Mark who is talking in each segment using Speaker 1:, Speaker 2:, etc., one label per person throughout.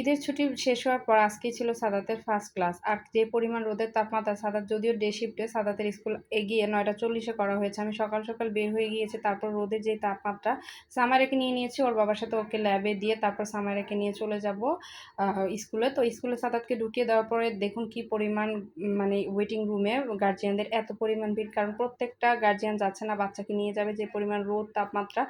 Speaker 1: ঈদের ছুটি শেষ হওয়ার পর আজকেই ছিল সাদাতের ফার্স্ট ক্লাস আর যে পরিমাণ রোদের তাপমাত্রা, সাদাত যদিও ডে শিফটে সাদাতের স্কুল এগিয়ে নয়টা চল্লিশে করা হয়েছে। আমি সকাল সকাল বের হয়ে গিয়েছি, তারপর রোদের যে তাপমাত্রা সামারেকে নিয়ে নিয়েছি, ওর বাবার সাথে ওকে ল্যাবে দিয়ে তারপর সামারেকে নিয়ে চলে যাব স্কুলে তো স্কুলে সাদাতকে ঢুকিয়ে দেওয়ার পরে দেখুন কি পরিমাণ মানে ওয়েটিং রুমে গার্জিয়ানদের এত পরিমাণ ভিড়। কারণ প্রত্যেকটা গার্জিয়ান যাচ্ছে না, বাচ্চাকে নিয়ে যাবে। যে পরিমাণ রোদ, তাপমাত্রা,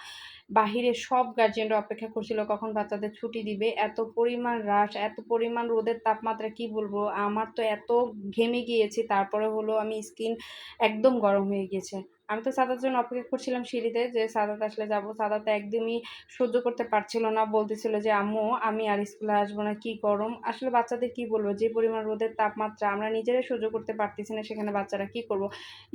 Speaker 1: বাহিরে সব গার্জিয়ানরা অপেক্ষা করছিল, কখন বাচ্চাদের ছুটি দিবে? এত পরিমাণ রাশ, এত পরিমাণ রোদের তাপমাত্রা কি বলব? আমার তো এত ঘেমে গিয়েছে, তারপরে হলো আমি স্কিন একদম গরম হয়ে গিয়েছে। আমি তো সাদার জন্য অপেক্ষা করছিলাম সিঁড়িতে যে সাদাত আসলে যাব। সাদাত একদমই সহ্য করতে পারছিল না, বলতেছিল যে, আম্মু, আমি আর স্কুলে আসব না, কি গরম? আসলে বাচ্চাদের কি বলব? যে পরিমাণ রোদের তাপমাত্রা আমরা নিজেরাই সহ্য করতে পারতেছি না, সেখানে বাচ্চারা কি করব?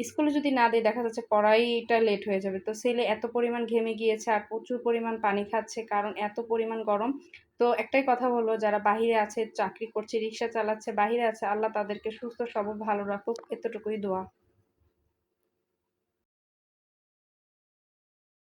Speaker 1: স্কুলে যদি না দিই দেখা যাচ্ছে পড়াইটা লেট হয়ে যাবে। তো ছেলে এত পরিমাণ ঘেমে গিয়েছে আর প্রচুর পরিমাণ পানি খাচ্ছে, কারণ এত পরিমাণ গরম। তো একটাই কথা হলো, যারা বাহিরে আছে, চাকরি করছে, রিক্সা চালাচ্ছে, বাহিরে আছে, আল্লাহ তাদেরকে সুস্থ সব ভালো রাখুক। এতটুকুই দোয়া।